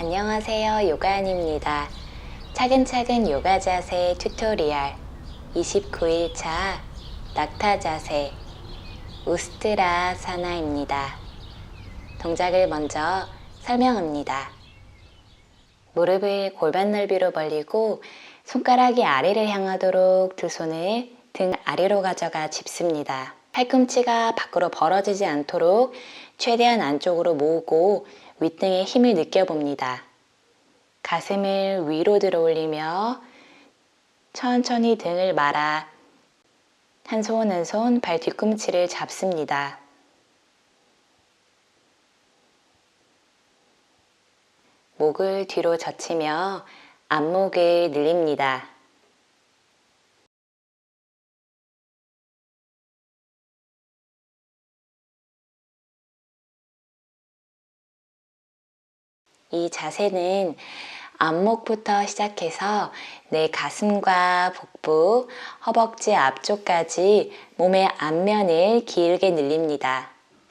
안녕하세요. 요가안입니다. 차근차근 요가 자세 튜토리얼 29일차 낙타 자세 우스트라사나입니다. 동작을 먼저 설명합니다. 무릎을 골반 넓이로 벌리고 손가락이 아래를 향하도록 두 손을 등 아래로 가져가 짚습니다. 팔꿈치가 밖으로 벌어지지 않도록 최대한 안쪽으로 모으고 윗등에 힘을 느껴봅니다. 가슴을 위로 들어 올리며 천천히 등을 말아 한 손 한 손 발 뒤꿈치를 잡습니다. 목을 뒤로 젖히며 앞목을 늘립니다. 이 자세는 앞목부터 시작해서 내 가슴과 복부, 허벅지 앞쪽까지 몸의 앞면을 길게 늘립니다.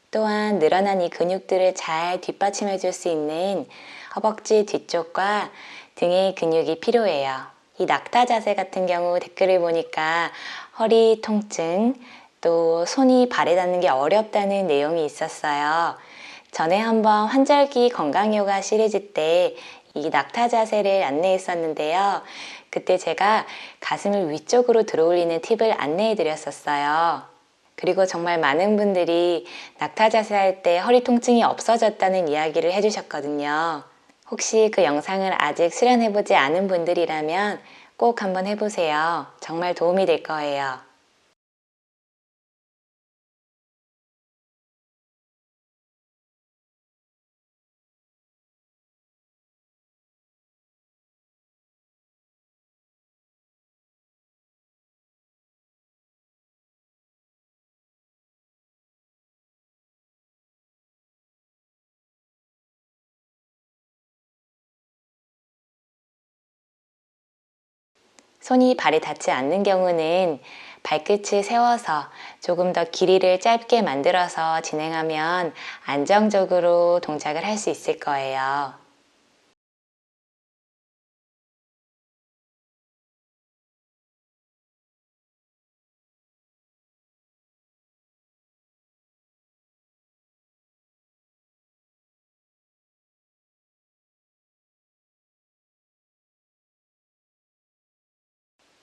또한 늘어난 이 근육들을 잘 뒷받침해 줄 수 있는 허벅지 뒤쪽과 등의 근육이 필요해요. 이 낙타 자세 같은 경우 댓글을 보니까 허리 통증, 또 손이 발에 닿는 게 어렵다는 내용이 있었어요. 전에 한번 환절기 건강 요가 시리즈 때 이 낙타 자세를 안내했었는데요. 그때 제가 가슴을 위쪽으로 들어올리는 팁을 안내해 드렸었어요. 그리고 정말 많은 분들이 낙타 자세 할 때 허리 통증이 없어졌다는 이야기를 해주셨거든요. 혹시 그 영상을 아직 수련해보지 않은 분들이라면 꼭 한번 해보세요. 정말 도움이 될 거예요. 손이 발에 닿지 않는 경우는 발끝을 세워서 조금 더 길이를 짧게 만들어서 진행하면 안정적으로 동작을 할 수 있을 거예요.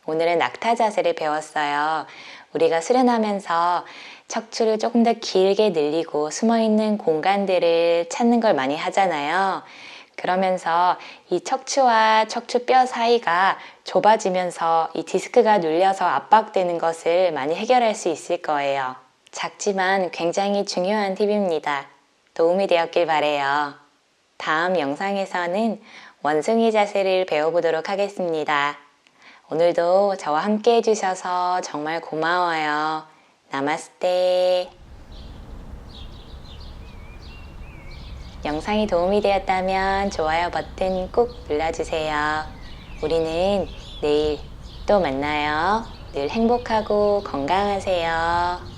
오늘은 낙타 자세를 배웠어요. 우리가 수련하면서 척추를 조금 더 길게 늘리고 숨어 있는 공간들을 찾는 걸 많이 하잖아요. 그러면서 이 척추와 척추뼈 사이가 좁아지면서 이 디스크가 눌려서 압박되는 것을 많이 해결할 수 있을 거예요. 작지만 굉장히 중요한 팁입니다. 도움이 되었길 바래요. 다음 영상에서는 원숭이 자세를 배워보도록 하겠습니다. 오늘도 저와 함께 해주셔서 정말 고마워요. 나마스테. 영상이 도움이 되었다면 좋아요 버튼 꾹 눌러주세요. 우리는 내일 또 만나요. 늘 행복하고 건강하세요.